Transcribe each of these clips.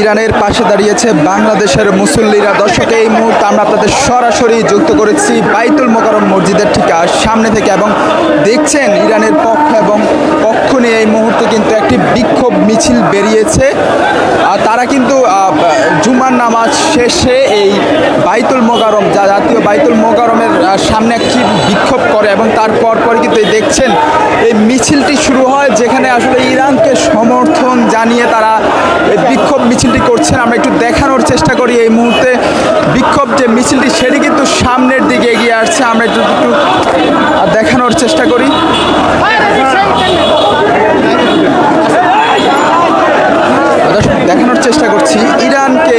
ইরানের পাশে দাঁড়িয়েছে বাংলাদেশের মুসল্লিরা। দর্শক, এই মুহূর্তে আমরা আপনাদের সরাসরি যুক্ত করেছি বাইতুল মোকারম মসজিদের ঠিক সামনে থেকে এবং দেখছেন ইরানের পক্ষ এবং পক্ষ নিয়ে এই মুহূর্তে কিন্তু একটি বিক্ষোভ মিছিল বেরিয়েছে। আর তারা কিন্তু জুমার নামাজ শেষে এই বাইতুল মোকারম যা জাতীয় বাইতুল মোকারমের সামনে একটি বিক্ষোভ করে এবং তারপর পর কিন্তু দেখছেন, এই মিছিলটি শুরু হয় যেখানে আসলে ইরানকে সমর্থন জানিয়ে তারা করছেন আমরা একটু দেখানোর চেষ্টা করি এই মুহূর্তে। বিক্ষোভ যে মিছিলটি, সেটি কিন্তু সামনের দিকে এগিয়ে আসছে। আমরা একটু একটু দেখানোর চেষ্টা করি। দেখানোর চেষ্টা করছি। ইরানকে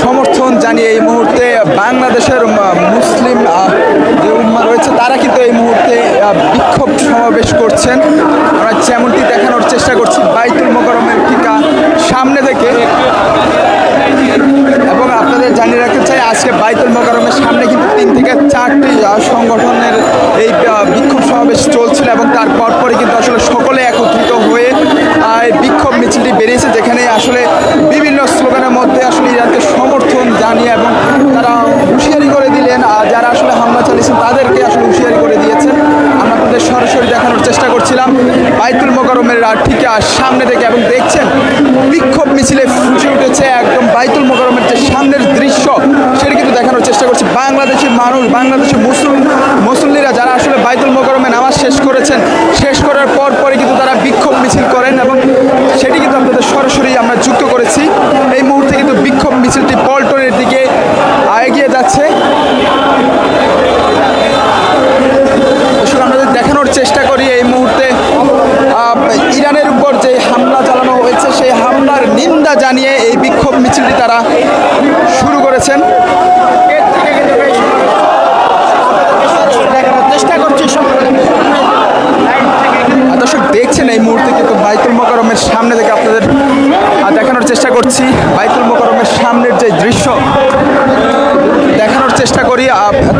সমর্থন জানিয়ে এই মুহূর্তে বাংলাদেশের মুসলিম যে উম্মা রয়েছে, তারা কিন্তু এই মুহূর্তে বিক্ষোভ সমাবেশ করছেন। আমরা যেমনটি দেখানোর চেষ্টা করছি, বাইতুল মোকরমের সামনে থেকে এবং আপনাদের জানিয়ে রাখতে চাই, আজকে বাইতুল মোকারমের সামনে কিন্তু তিন থেকে চারটি সংগঠনের এই বিক্ষোভ সমাবেশ চলছিল এবং তার পরপরই কিন্তু আসলে সকলে একত্রিত হয়ে এই বিক্ষোভ মিছিলটি বেরিয়েছে, যেখানে আসলে বিভিন্ন স্লোগানের মধ্যে আসলে ইরানকে সমর্থন জানিয়ে এবং তারা হুঁশিয়ারি করে দিলেন, আর যারা আসলে হামলা চালিয়েছেন তাদেরকে আসলে হুঁশিয়ারি করে আপনাদের সরাসরি দেখানোর চেষ্টা করছিলাম। বাইতুল মোকারমের ঠিক সামনে থেকে এবং দেখছেন, বিক্ষোভ মিছিলে ফুটে উঠেছে একদম বাইতুল মোকারমের যে সামনের দৃশ্য, সেটা কিন্তু দেখানোর চেষ্টা করছি। বাংলাদেশের মানুষ, বাংলাদেশের মুসলিম, মুসল্লিরা যারা আসলে বাইতুল মোকারমে নামাজ শেষ করেছেন, শেষ করার পর পরে কিন্তু তারা বিক্ষোভ মিছিল করেন এবং সেটি কিন্তু আপনাদের সরাসরি আমরা যুক্ত করেছি এই মুহূর্তে কিন্তু বিক্ষোভ মিছিলটি পল্টনের দিকে এগিয়ে যাচ্ছে দর্শক, আমরা যদি দেখানোর চেষ্টা করি এই মুহূর্তে আহ, ইরানের উপর যে হামলা চালানো হয়েছে সেই হামলার নিন্দা জানিয়ে এই বিক্ষোভ মিছিলটি তারা শুরু করেছেন। দর্শক, দেখছেন এই মুহূর্তে কিন্তু বাইতুল মোকরমের সামনে থেকে আপনাদের দেখানোর চেষ্টা করছি। বাইতুল মোকরমের সামনের যে দৃশ্য দেখানোর চেষ্টা করি।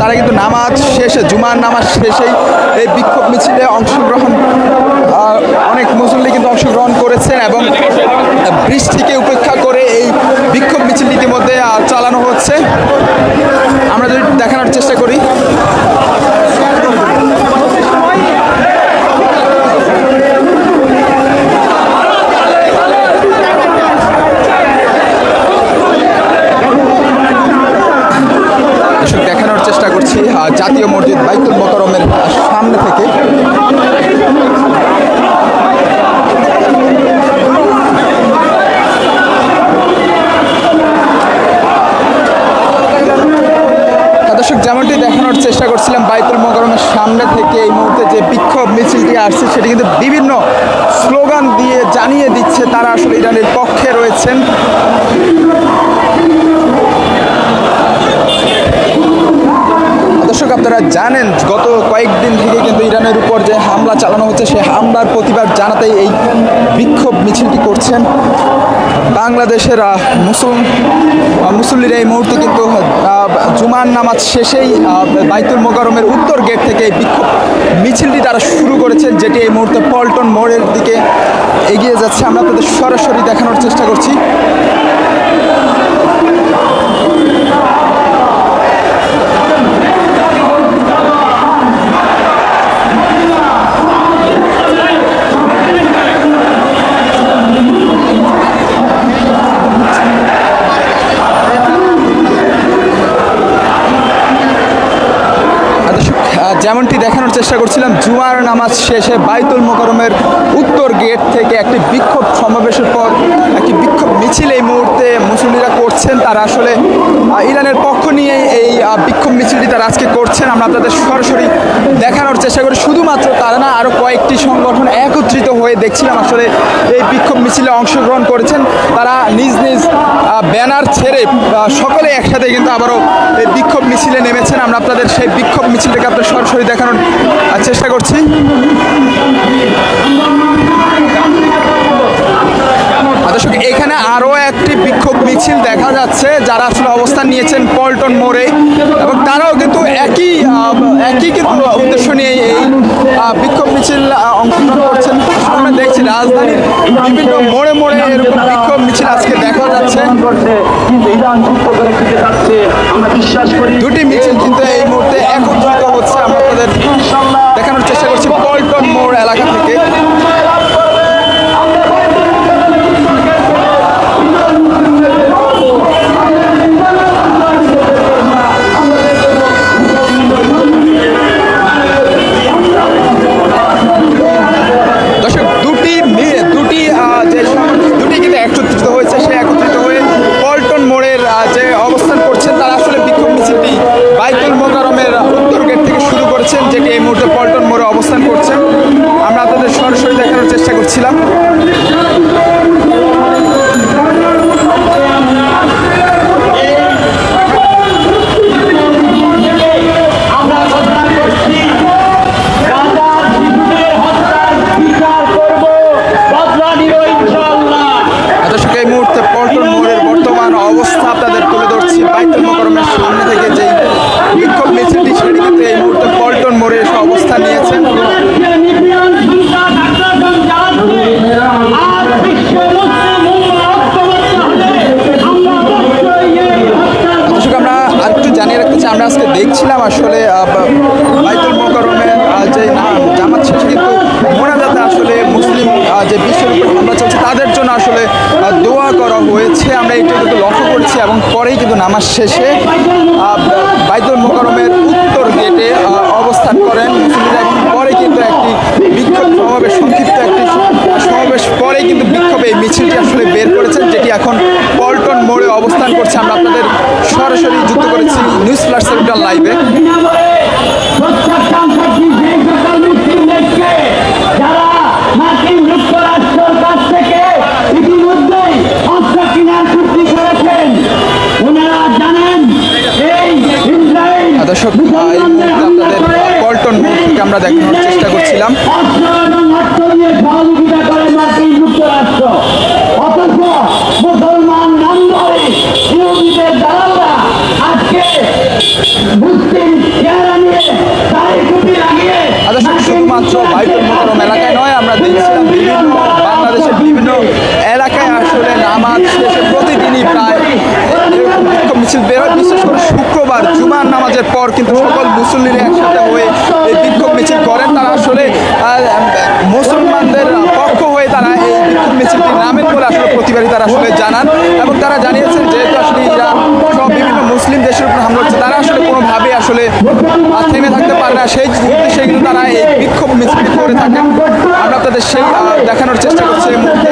তারা কিন্তু নামাজ শেষে, জুমার নামাজ শেষেই এই বিক্ষোভ মিছিলে অংশগ্রহণ অনেক মুসল্লি কিন্তু অংশগ্রহণ করেছেন এবং বৃষ্টিকে উপেক্ষা করে এই বিক্ষোভ মিছিল ইতিমধ্যে চালানো হচ্ছে। আমরা যদি দেখানোর চেষ্টা করি। দেখানোর চেষ্টা করছি জাতীয় মসজিদ বাইতুল মোকরমের সামনে থেকে হ্যাঁ, দর্শক যেমনটি দেখানোর চেষ্টা করছিলাম বাইতুল মোকরমের সামনে থেকে এই মুহূর্তে যে বিক্ষোভ মিছিলটি আসছে, সেটি কিন্তু বিভিন্ন স্লোগান দিয়ে জানিয়ে দিচ্ছে তারা আসলে ইরানের পক্ষে রয়েছেন। আপনারা জানেন, গত কয়েকদিন থেকে কিন্তু ইরানের উপর যে হামলা চালানো হচ্ছে সেই হামলার প্রতিবাদ জানাতেই এই বিক্ষোভ মিছিলটি করছেন। বাংলাদেশের মুসলিম মুসল্লিরা এই মুহূর্তে কিন্তু জুমার নামাজ শেষেই বাইতুল মোকারমের উত্তর গেট থেকে এই বিক্ষোভ মিছিলটি তারা শুরু করেছেন, যেটি এই মুহূর্তে পল্টন মোড়ের দিকে এগিয়ে যাচ্ছে। আমরা আপনাদের সরাসরি দেখানোর চেষ্টা করছি। যেমনটি দেখানোর চেষ্টা করছিলাম, জুমার নামাজ শেষে বাইতুল মোকরমের উত্তর গেট থেকে একটি বিক্ষোভ সমাবেশের পর একটি বিক্ষোভ মিছিল এই মুহূর্তে মুসল্লিরা করছেন। তারা আসলে ইরানের পক্ষ নিয়ে এই বিক্ষোভ মিছিলটি তারা আজকে করছেন। আমরা আপনাদের সরাসরি দেখানোর চেষ্টা করি। শুধুমাত্র তারা না আরও কয়েকটি সংগঠন একত্রিত হয়ে দেখছিলাম আসলে এই বিক্ষোভ মিছিলে অংশগ্রহণ করেছেন। তারা নিজ নিজ ব্যানার ছেড়ে সকলে একসাথে কিন্তু আবারও এই বিক্ষোভ মিছিলে নেমেছেন। আমরা আপনাদের সেই বিক্ষোভ মিছিলটাকে আপনাদের সরাসরি দেখানোর চেষ্টা করছি। দর্শক, এখানে আরও একটি বিক্ষোভ মিছিল দেখা যাচ্ছে, যারা আসলে অবস্থান নিয়েছেন পল্টন মোড়ে। এবং তারাও কিন্তু একই একই কিন্তু উদ্দেশ্য নিয়ে এই বিক্ষোভ মিছিল অংশগ্রহণ করছেন। আমরা দেখছি রাজধানীর বিভিন্ন মোড়ে মোড়ে এরকম বিক্ষোভ মিছিল আজকে দেখা যাচ্ছে। দুটি কিন্তু পল্টন মোড়ে অবস্থান করছেন। আমরা আপনাদের সরাসরি দেখানোর চেষ্টা করছিলাম। আমরা আজকে দেখছিলাম আসলে বাইতুল মোকারমে যে জামাত শেষে কিন্তু মোনাজাতে আসলে মুসলিম যে বিশ্বের উপর হামলা চলছে তাদের জন্য আসলে দোয়া করা হয়েছে। আমরা এটা কিন্তু লক্ষ্য করছি এবং পরেই কিন্তু নামাজ শেষে বাইতুল মোকারমের উত্তর গেটে অবস্থান করেন মুসলিমরা এবং পরে কিন্তু একটি বিক্ষোভ সমাবেশ সংক্ষিপ্ত একটি সমাবেশ পরেই কিন্তু বিক্ষোভ এই মিছিলটি আসলে বের করেছেন যেটি এখন পল্টন মোড়ে অবস্থান করছে, আমরা আপনাদের সরাসরি যুক্ত করেছি নিউজ প্লাস সেন্ট্রাল লাইভে। মুহূর্তে আপনাদের পল্টন আমরা দেখানোর চেষ্টা করছিলাম। এলাকায় আসলে নামাজ শেষে প্রতিদিনই প্রায় মিছিল বের হয়। বিশেষ করে শুক্রবার জুমার নামাজের পর কিন্তু সকল মুসল্লিরা একসাথে হয়ে এই বিক্ষোভ মিছিল করেন। তারা আসলে মুসলমানদের পক্ষ হয়ে তারা এই বিক্ষোভ মিছিলটি নামেন বলে আসলে প্রতিবাদী তারা আসলে জানান। এবং তারা জানিয়েছেন, যেহেতু আসলে ইরান সব বিভিন্ন মুসলিম দেশের উপর হামলা হচ্ছে, তারা আসলে থেমে থাকতে পারে না। সেই উদ্দেশ্যে কিন্তু তারা এই বিক্ষোভ মিছিল করে থাকেন আমরা তাদের সেই দেখানোর চেষ্টা করছি এই মুহূর্তে।